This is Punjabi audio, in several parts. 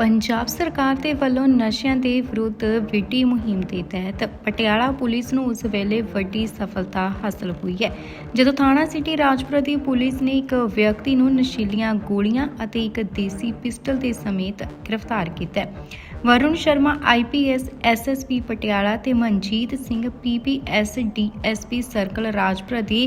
ਪੰਜਾਬ ਸਰਕਾਰ ਦੇ ਵੱਲੋਂ ਨਸ਼ਿਆਂ ਦੇ ਵਿਰੁੱਧ ਵਿੱਢੀ ਮੁਹਿੰਮ ਦੇ ਤਹਿਤ ਪਟਿਆਲਾ ਪੁਲਿਸ ਨੂੰ ਉਸ ਵੇਲੇ ਵੱਡੀ ਸਫਲਤਾ ਹਾਸਲ ਹੋਈ ਹੈ। ਜਦੋਂ ਥਾਣਾ ਸਿਟੀ ਰਾਜਪੁਰਾ ਦੀ ਪੁਲਿਸ ਨੇ ਇੱਕ ਵਿਅਕਤੀ ਨੂੰ ਨਸ਼ੀਲੀਆਂ ਗੋਲੀਆਂ ਅਤੇ ਇੱਕ ਦੇਸੀ ਪਿਸਟਲ ਦੇ ਸਮੇਤ ਗ੍ਰਿਫਤਾਰ ਕੀਤਾ ਵਰੁਣ ਸ਼ਰਮਾ ਆਈਪੀਐਸ ਐਸਐਸਪੀ ਪਟਿਆਲਾ ਤੇ Manjit Singh PPS DSP circle Rajpura ਦੇ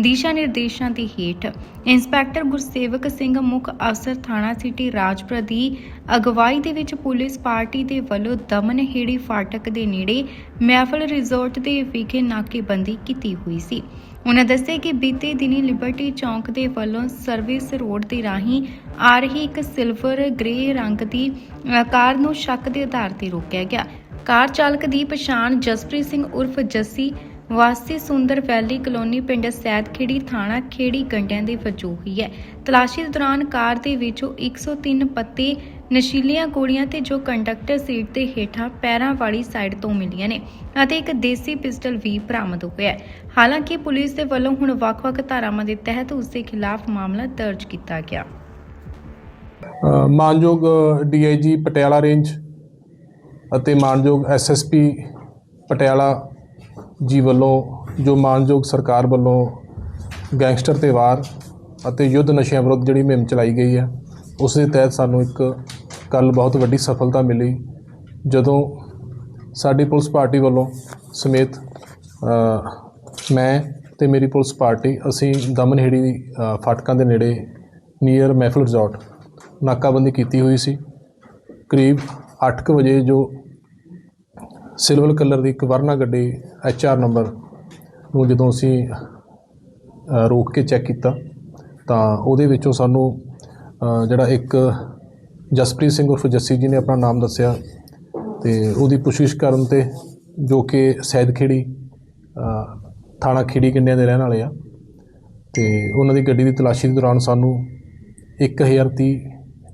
ਦਿਸ਼ਾ ਨਿਰਦੇਸ਼ਾਂ ਦੇ ਹੇਠ ਇੰਸਪੈਕਟਰ ਗੁਰਸੇਵਕ ਸਿੰਘ ਮੁੱਖ ਅਫਸਰ ਥਾਣਾ ਸਿਟੀ ਰਾਜਪੁਰਾ ਦੀ ਅਗਵਾਈ ਦੇ ਵਿੱਚ ਪੁਲਿਸ ਪਾਰਟੀ ਦੇ ਵੱਲੋਂ ਦਮਨ ਫਾਟਕ ਦੇ ਨੇੜੇ ਮਹਿਫਲ ਰਿਜ਼ੋਰਟ ਦੇ ਵਿਖੇ ਨਾਕੇਬੰਦੀ ਕੀਤੀ ਹੋਈ ਸੀ। ਉਹਨਾਂ ਦੱਸਿਆ ਕਿ ਬੀਤੇ ਦਿਨੀ ਲਿਬਰਟੀ ਚੌਂਕ ਦੇ ਵੱਲੋਂ ਸਰਵਿਸ ਰੋਡ ਦੇ ਰਾਹੀਂ ਆ ਰਹੀ ਇੱਕ ਸਿਲਵਰ ਗ੍ਰੇ ਰੰਗ ਦੀ ਕਾਰ ਨੂੰ ਸ਼ੱਕ ਦੇ ਆਧਾਰ ਤੇ ਰੋਕਿਆ ਗਿਆ। ਕਾਰ ਚਾਲਕ ਦੀ ਪਛਾਣ ਜਸਪ੍ਰੀਤ ਸਿੰਘ ਉਰਫ ਜੱਸੀ ਵਾਸੀ ਸੁੰਦਰ ਵੈਲੀ ਕਲੋਨੀ ਪਿੰਡ ਸੈਦਖੇੜੀ ਥਾਣਾ ਖੇੜੀ ਗੰਡਿਆਂ ਦੇ ਵਜੋਂ ਹੈ। ਤਲਾਸ਼ੀ ਦੌਰਾਨ ਕਾਰ ਦੇ ਵਿੱਚੋਂ 103 ਪੱਤੇ ਨਸ਼ੀਲੀਆਂ ਗੋਲੀਆਂ ਤੇ ਜੋ ਕੰਡਕਟਰ ਸੀਟ ਦੇ ਹੇਠਾਂ ਪੈਰਾਂ ਵਾਲੀ ਸਾਈਡ ਤੋਂ ਮਿਲੀਆਂ ਨੇ ਅਤੇ ਇੱਕ ਦੇਸੀ ਪਿਸਟਲ ਵੀ ਬਰਾਮਦ ਹੋਇਆ ਹੈ। ਹਾਲਾਂਕਿ ਪੁਲਿਸ ਦੇ ਵੱਲੋਂ ਹੁਣ ਵੱਖ-ਵੱਖ ਧਾਰਾਵਾਂ ਦੇ ਤਹਿਤ ਉਸ ਦੇ ਖਿਲਾਫ ਮਾਮਲਾ ਦਰਜ ਕੀਤਾ ਗਿਆ। ਅ, ਮਾਨਯੋਗ ਡੀਆਈਜੀ ਪਟਿਆਲਾ ਰੇਂਜ ਅਤੇ ਮਾਨਯੋਗ ਐਸਐਸਪੀ ਪਟਿਆਲਾ ਜੀ ਵੱਲੋਂ ਜੋ ਮਾਨਯੋਗ ਸਰਕਾਰ ਵੱਲੋਂ ਗੈਂਗਸਟਰ ਤੇ ਵਾਰ ਅਤੇ ਯੁੱਧ ਨਸ਼ਿਆਂ ਵਿਰੁੱਧ ਜਿਹੜੀ ਮੁਹਿੰਮ ਚਲਾਈ ਗਈ ਹੈ ਉਸ ਦੇ ਤਹਿਤ ਸਾਨੂੰ ਇੱਕ ਕੱਲ ਬਹੁਤ ਵੱਡੀ ਸਫਲਤਾ ਮਿਲੀ। ਜਦੋਂ ਸਾਡੀ ਪੁਲਿਸ ਪਾਰਟੀ ਵੱਲੋਂ ਸਮੇਤ ਮੈਂ ਤੇ ਮੇਰੀ ਪੁਲਿਸ ਪਾਰਟੀ ਅਸੀਂ ਦਮਨਹੇੜੀ ਅ, ਫਾਟਕਾਂ ਦੇ ਨੇੜੇ ਨੀਅਰ ਮਹਿਫਲ ਰਿਜ਼ੋਰਟ ਨਾਕਾਬੰਦੀ ਕੀਤੀ ਹੋਈ ਸੀ। ਕਰੀਬ 8:00 ਵਜੇ ਜੋ ਸਿਲਵਰ ਕਲਰ ਦੀ ਇੱਕ ਵਰਨਾ ਗੱਡੀ ਆਰ ਨੰਬਰ ਨੂੰ ਜਦੋਂ ਅਸੀਂ ਰੋਕ ਕੇ ਚੈੱਕ ਕੀਤਾ, ਤਾਂ ਉਹਦੇ ਵਿੱਚੋਂ ਸਾਨੂੰ ਜਿਹੜਾ ਇੱਕ ਜਸਪ੍ਰੀਤ ਸਿੰਘ ਉਰਫ ਜੱਸੀ ਜੀ ਨੇ ਆਪਣਾ ਨਾਮ ਦੱਸਿਆ ਤੇ ਉਹਦੀ ਪੁੱਛਗਿੱਛ ਕਰਨ ਤੇ ਜੋ ਕਿ ਸੈਦਖੇੜੀ ਖੇੜੀ ਥਾਣਾ ਖੇੜੀ ਕਿੰਨਿਆਂ ਦੇ ਰਹਿਣ ਵਾਲੇ ਆ, ਤੇ ਉਹਨਾਂ ਦੀ ਗੱਡੀ ਦੀ ਤਲਾਸ਼ੀ ਦੇ ਦੌਰਾਨ ਸਾਨੂੰ 1030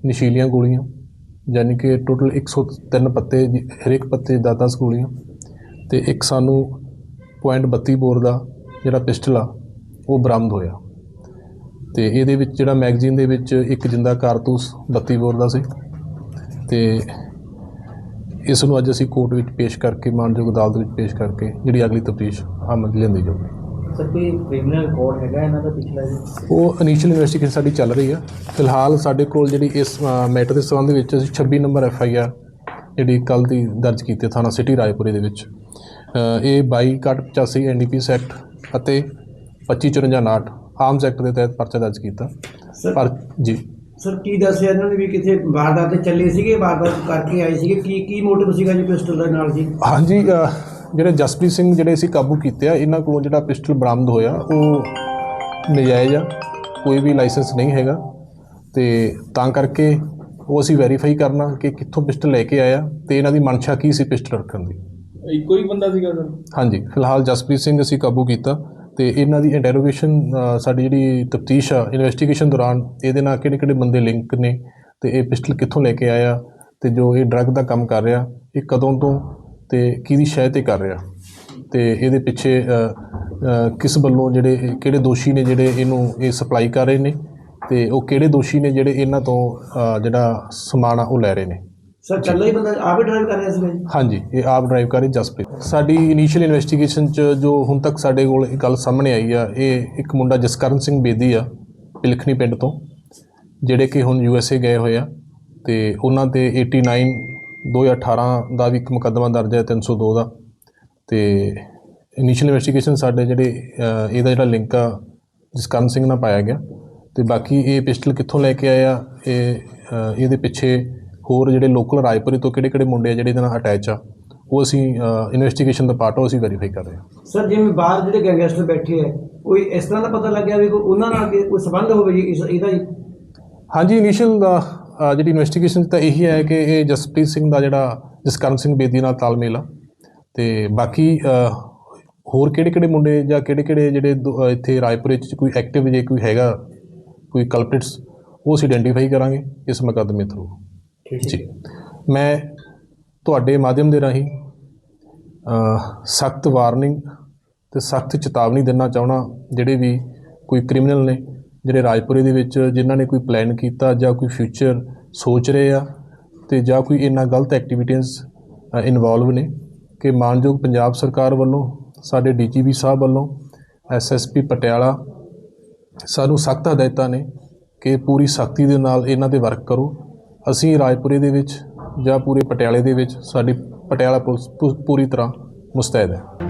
ਨਸ਼ੀਲੀਆਂ ਗੋਲੀਆਂ ਯਾਨੀ ਕਿ ਟੋਟਲ 103 ਪੱਤੇ ਜੀ- ਹਰੇਕ ਪੱਤੇ 10-10 ਗੋਲੀਆਂ ਤੇ ਇੱਕ ਸਾਨੂੰ .32 ਬੋਰ ਦਾ ਜਿਹੜਾ ਪਿਸਟਲ ਆ, ਉਹ ਬਰਾਮਦ ਹੋਇਆ। ਤੇ ਇਹਦੇ ਵਿੱਚ ਜਿਹੜਾ ਮੈਗਜ਼ੀਨ ਦੇ ਵਿੱਚ ਇੱਕ ਜਿੰਦਾ ਕਾਰਤੂਸ 32 ਬੋਰ ਦਾ ਸੀ। ਤੇ ਇਸ ਨੂੰ ਅੱਜ ਅਸੀਂ ਕੋਰਟ ਵਿੱਚ ਪੇਸ਼ ਕਰਕੇ, ਮਾਨਯੋਗ ਅਦਾਲਤ ਵਿੱਚ ਪੇਸ਼ ਕਰਕੇ ਜਿਹੜੀ ਅਗਲੀ ਤਫਤੀਸ਼ ਅਮਲ ਲੈਂਦੀ ਜਾਊਗੀ। ਸਰ ਕੋਈ ਕ੍ਰਿਮੀਨਲ ਰਿਕਾਰਡ ਹੈਗਾ ਇਹਨਾਂ ਦਾ ਪਿਛਲਾ ਜੀ? ਉਹ ਇਨੀਸ਼ੀਅਲ ਇਨਵੈਸਟੀਗੇਸ਼ਨ ਸਾਡੀ ਚੱਲ ਰਹੀ ਆ। ਫਿਲਹਾਲ ਸਾਡੇ ਕੋਲ ਜਿਹੜੀ ਇਸ ਮੈਟਰ ਦੇ ਸੰਬੰਧ ਵਿੱਚ ਅਸੀਂ 26 ਨੰਬਰ ਐਫ ਆਈ ਆਰ ਜਿਹੜੀ ਕੱਲ ਦੀ ਦਰਜ ਕੀਤੀ ਥਾਣਾ ਸਿਟੀ ਰਾਏਪੁਰੇ ਦੇ ਵਿੱਚ। ਇਹ 22 ਕੱਟ 85 ਐਨਡੀਪੀਐਸ ਐਕਟ ਅਤੇ 2554 ਆਰਮਸ ਐਕਟ ਦੇ ਤਹਿਤ ਪਰਚਾ ਦਰਜ ਕੀਤਾ। ਪਰ ਜੀ। ਸਰ ਕੀ ਦੱਸਿਆ ਇਹਨਾਂ ਨੇ ਵੀ ਕਿਥੇ ਵਾਰਦਾਤ ਤੇ ਚੱਲੇ ਸੀਗੇ? ਵਾਰਦਾਤ ਕਰਕੇ ਆਏ ਸੀਗੇ? ਕੀ ਕੀ ਮੋਟਿਵ ਸੀਗਾ ਜੀ ਪਿਸਟਲ ਦੇ ਨਾਲ ਜੀ? ਹਾਂਜੀ ਜਿਹੜੇ ਜਸਪ੍ਰੀਤ ਸਿੰਘ ਜਿਹੜੇ ਅਸੀਂ ਕਾਬੂ ਕੀਤੇ ਆ ਇਹਨਾਂ ਕੋਲੋਂ ਜਿਹੜਾ ਪਿਸਟਲ ਬਰਾਮਦ ਹੋਇਆ ਉਹ ਨਜਾਇਜ਼ ਆ ਕੋਈ ਵੀ ਲਾਇਸੈਂਸ ਨਹੀਂ ਹੈਗਾ ਤੇ ਤਾਂ ਕਰਕੇ ਉਹ ਅਸੀਂ ਵੈਰੀਫਾਈ ਕਰਨਾ ਕਿ ਕਿੱਥੋਂ ਪਿਸਟਲ ਲੈ ਕੇ ਆਇਆ ਤੇ ਇਹਨਾਂ ਦੀ ਮਨਸ਼ਾ ਕੀ ਸੀ ਪਿਸਟਲ ਰੱਖਣ ਦੀ। ਇੱਕੋ ਹੀ ਬੰਦਾ ਸੀਗਾ ਸਰ? ਹਾਂਜੀ ਫਿਲਹਾਲ ਜਸਪ੍ਰੀਤ ਸਿੰਘ ਅਸੀਂ ਕਾਬੂ ਕੀਤਾ ਤੇ ਇਹਨਾਂ ਦੀ ਇੰਟਰੋਗੇਸ਼ਨ ਸਾਡੀ ਜਿਹੜੀ ਤਫਤੀਸ਼ ਆ ਇਨਵੈਸਟੀਗੇਸ਼ਨ ਦੌਰਾਨ ਇਹਦੇ ਨਾਲ ਕਿਹੜੇ ਕਿਹੜੇ ਬੰਦੇ ਲਿੰਕ ਨੇ ਤੇ ਇਹ ਪਿਸਟਲ ਕਿੱਥੋਂ ਲੈ ਕੇ ਆਇਆ ਤੇ ਜੋ ਇਹ ਡਰੱਗ ਦਾ ਕੰਮ ਕਰ ਰਿਹਾ ਇਹ ਕਦੋਂ ਤੋਂ ਤੇ ਕਿਹਦੀ ਸ਼ਹਿ ਤੇ ਕਰ ਰਿਹਾ? ਤੇ ਇਹਦੇ ਪਿੱਛੇ ਕਿਸ ਵੱਲੋਂ ਜਿਹੜੇ ਕਿਹੜੇ ਦੋਸ਼ੀ ਨੇ ਜਿਹੜੇ ਇਹਨੂੰ ਇਹ ਸਪਲਾਈ ਕਰ ਰਹੇ ਨੇ? ਤੇ ਉਹ ਕਿਹੜੇ ਦੋਸ਼ੀ ਨੇ ਜਿਹੜੇ ਇਹਨਾਂ ਤੋਂ ਜਿਹੜਾ ਸਮਾਨ ਆ ਉਹ ਲੈ ਰਹੇ ਨੇ? ਸਰ ਇਕੱਲਾ ਹੀ ਬੰਦਾ ਆਪ ਹੀ ਡਰਾਈਵ ਕਰ ਰਿਹਾ ਜੀ ਹਾਂਜੀ ਇਹ ਆਪ ਡਰਾਈਵ ਕਰ ਰਹੀ ਜਸਪ੍ਰੀਤ। ਸਾਡੀ ਇਨੀਸ਼ੀਅਲ ਇਨਵੈਸਟੀਗੇਸ਼ਨ ਚ ਜੋ ਹੁਣ ਤੱਕ ਸਾਡੇ ਕੋਲ ਇਹ ਗੱਲ ਸਾਹਮਣੇ ਆਈ ਆ ਇਹ ਇੱਕ ਮੁੰਡਾ ਜਸਕਰਨ ਸਿੰਘ ਬੇਦੀ ਆ ਪਿਲਖਣੀ ਪਿੰਡ ਤੋਂ ਜਿਹੜੇ ਕਿ ਹੁਣ ਯੂ ਐਸ ਏ ਗਏ ਹੋਏ ਆ ਤੇ ਉਹਨਾਂ ਤੇ 89 2018 ਦਾ ਵੀ ਇੱਕ ਮੁਕੱਦਮਾ ਦਰਜ ਹੈ 302 ਦਾ ਤੇ ਇਨੀਸ਼ੀਅਲ ਇਨਵੈਸਟੀਗੇਸ਼ਨ ਸਾਡੇ ਜਿਹੜੇ ਇਹਦਾ ਜਿਹੜਾ ਲਿੰਕ ਆ ਜਸਕਰਨ ਸਿੰਘ ਨਾਲ ਪਾਇਆ ਗਿਆ। ਤੇ ਬਾਕੀ ਇਹ ਪਿਸਟਲ ਕਿੱਥੋਂ ਲੈ ਕੇ ਆਇਆ ਇਹ ਇਹਦੇ ਪਿੱਛੇ ਹੋਰ ਜਿਹੜੇ ਲੋਕਲ ਰਾਏਪੁਰੇ ਤੋਂ ਕਿਹੜੇ ਕਿਹੜੇ ਮੁੰਡੇ ਆ ਜਿਹੜੇ ਇਹਦੇ ਨਾਲ ਅਟੈਚ ਆ ਉਹ ਅਸੀਂ ਇਨਵੈਸਟੀਗੇਸ਼ਨ ਦਾ ਪਾਰਟ ਉਹ ਅਸੀਂ ਵੈਰੀਫਾਈ ਕਰ ਰਹੇ ਹਾਂ। ਸਰ ਜਿਵੇਂ ਬਾਹਰ ਜਿਹੜੇ ਗੈਂਗਸਟਰ ਬੈਠੇ ਆ ਕੋਈ ਇਸ ਤਰ੍ਹਾਂ ਦਾ ਪਤਾ ਲੱਗਿਆ ਵੀ ਕੋਈ ਉਹਨਾਂ ਨਾਲ ਕੋਈ ਸੰਬੰਧ ਹੋਵੇ ਜੀ ਇਹਦਾ ਜੀ? ਹਾਂਜੀ ਇਨੀਸ਼ੀਅਲ ਦਾ ਜਿਹੜੀ ਇਨਵੈਸਟੀਗੇਸ਼ਨ ਤਾਂ ਇਹੀ ਹੈ ਕਿ ਇਹ ਜਸਪ੍ਰੀਤ ਸਿੰਘ ਦਾ ਜਿਹੜਾ ਜਸਕਰਨ ਸਿੰਘ ਬੇਦੀ ਨਾਲ ਤਾਲਮੇਲ ਆ। ਤੇ ਬਾਕੀ ਹੋਰ ਕਿਹੜੇ ਕਿਹੜੇ ਮੁੰਡੇ ਜਾਂ ਕਿਹੜੇ ਕਿਹੜੇ ਜਿਹੜੇ ਇੱਥੇ ਰਾਏਪੁਰੇ 'ਚ ਕੋਈ ਐਕਟਿਵ ਜੇ ਕੋਈ ਹੈਗਾ ਕੋਈ ਕਲਪ੍ਰਿਟਸ ਉਹ ਅਸੀਂ ਆਇਡੈਂਟੀਫਾਈ ਕਰਾਂਗੇ ਇਸ ਮੁਕੱਦਮੇ ਥਰੂ ਜੀ। ਮੈਂ ਤੁਹਾਡੇ ਮਾਧਿਅਮ ਦੇ ਰਾਹੀਂ ਸਖਤ ਵਾਰਨਿੰਗ ਤੇ ਸਖਤ ਚੇਤਾਵਨੀ ਦੇਣਾ ਚਾਹਣਾ ਜਿਹੜੇ ਵੀ ਕੋਈ ਕ੍ਰਿਮੀਨਲ ਨੇ ਜਿਹੜੇ ਰਾਜਪੁਰੇ ਦੇ ਵਿੱਚ ਜਿਨ੍ਹਾਂ ਨੇ ਕੋਈ ਪਲਾਨ ਕੀਤਾ ਜਾਂ ਕੋਈ ਫਿਊਚਰ ਸੋਚ ਰਹੇ ਆ ਤੇ ਜਾਂ ਕੋਈ ਇਹਨਾਂ ਗਲਤ ਐਕਟੀਵਿਟੀਆਂ ਇਨਵੋਲਵ ਨੇ ਕਿ ਮਾਨਯੋਗ ਪੰਜਾਬ ਸਰਕਾਰ ਵੱਲੋਂ, ਸਾਡੇ ਡੀਜੀਪੀ ਸਾਹਿਬ ਵੱਲੋਂ ਐਸਐਸਪੀ ਪਟਿਆਲਾ ਸਾਨੂੰ ਸਖਤ ਹਦਾਇਤਾਂ ਨੇ ਕਿ ਪੂਰੀ ਸਖਤੀ ਦੇ ਨਾਲ ਇਹਨਾਂ ਤੇ ਵਰਕ ਕਰੋ। ਅਸੀਂ ਰਾਜਪੁਰੇ ਦੇ ਵਿੱਚ ਜਾਂ ਪੂਰੇ ਪਟਿਆਲੇ ਦੇ ਵਿੱਚ ਸਾਡੀ ਪਟਿਆਲਾ ਪੁਲਿਸ ਪੂ- ਪੂਰੀ ਤਰ੍ਹਾਂ ਮੁਸਤੈਦ ਹੈ।